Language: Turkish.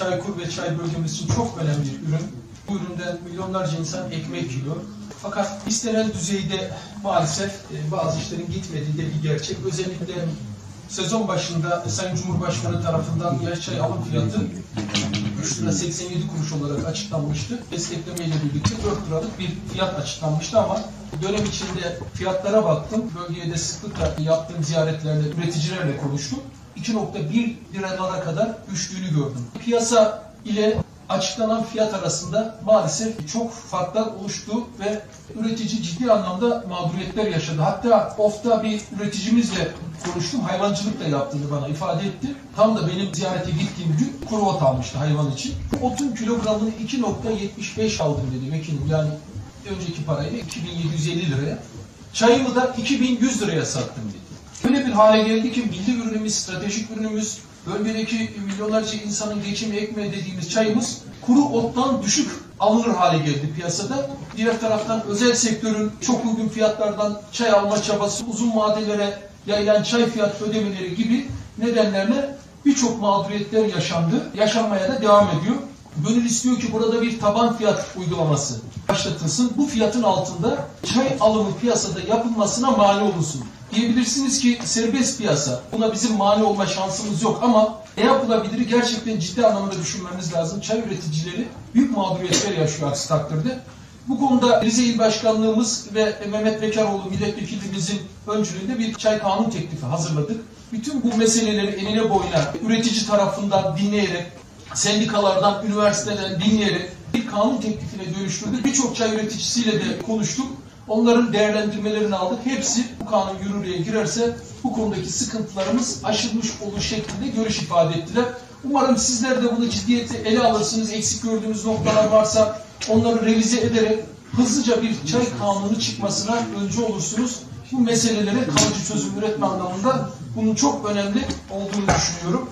Çaykur ve çay bölgemiz için çok önemli bir ürün. Bu üründen milyonlarca insan ekmek yiyor. Fakat istenen düzeyde maalesef e, bazı işlerin gitmediği de bir gerçek. Özellikle sezon başında Sayın Cumhurbaşkanı tarafından yaş çay alım fiyatı 3 lira 87 kuruş olarak açıklanmıştı. Desteklemeyle birlikte 4 liralık bir fiyat açıklanmıştı ama dönem içinde fiyatlara baktım. Bölgeye de sıklıkla yaptığım ziyaretlerle, üreticilerle konuştum. 2.1 liralara kadar düştüğünü gördüm. Piyasa ile açıklanan fiyat arasında maalesef çok farklar oluştu ve üretici ciddi anlamda mağduriyetler yaşadı. Hatta OF'ta bir üreticimizle konuştum. Hayvancılık da yaptığını bana ifade etti. Tam da benim ziyarete gittiğim gün kuru ot almıştı hayvan için. Otun kilogramını 2.75 aldım dedi vekilim. Yani önceki parayla 2750 liraya. Çayımı da 2100 liraya sattım dedi. Öyle bir hale geldi ki milli ürünümüz, stratejik ürünümüz, bölgedeki milyonlarca insanın geçim ekmeği dediğimiz çayımız kuru ottan düşük alınır hale geldi piyasada. Diğer taraftan özel sektörün çok uygun fiyatlardan çay alma çabası, uzun vadelere yayılan çay fiyat ödemeleri gibi nedenlerle birçok mağduriyetler yaşandı. Yaşanmaya da devam ediyor. Gönül istiyor ki burada bir taban fiyat uygulaması başlatılsın. Bu fiyatın altında çay alımı piyasada yapılmasına mani olunsun. Diyebilirsiniz ki serbest piyasa. Buna bizim mani olma şansımız yok ama ne yapılabilir gerçekten ciddi anlamda düşünmemiz lazım. Çay üreticileri büyük mağduriyetler yaşıyor aksi takdirde. Bu konuda Rize İl Başkanlığımız ve Mehmet Bekaroğlu milletvekilimizin öncülüğünde bir çay kanun teklifi hazırladık. Bütün bu meseleleri enine boyuna üretici tarafından dinleyerek, sendikalardan, üniversiteden dinleyerek bir kanun teklifine dönüştürdük. Birçok çay üreticisiyle de konuştuk. Onların değerlendirmelerini aldık. Hepsi bu kanun yürürlüğe girerse bu konudaki sıkıntılarımız aşılmış olur şeklinde görüş ifade ettiler. Umarım sizler de bunu ciddiyete ele alırsınız. Eksik gördüğünüz noktalar varsa onları revize ederek hızlıca bir çay kanunu çıkmasına öncü olursunuz. Bu meselelere kalıcı çözüm üretme anlamında bunun çok önemli olduğunu düşünüyorum.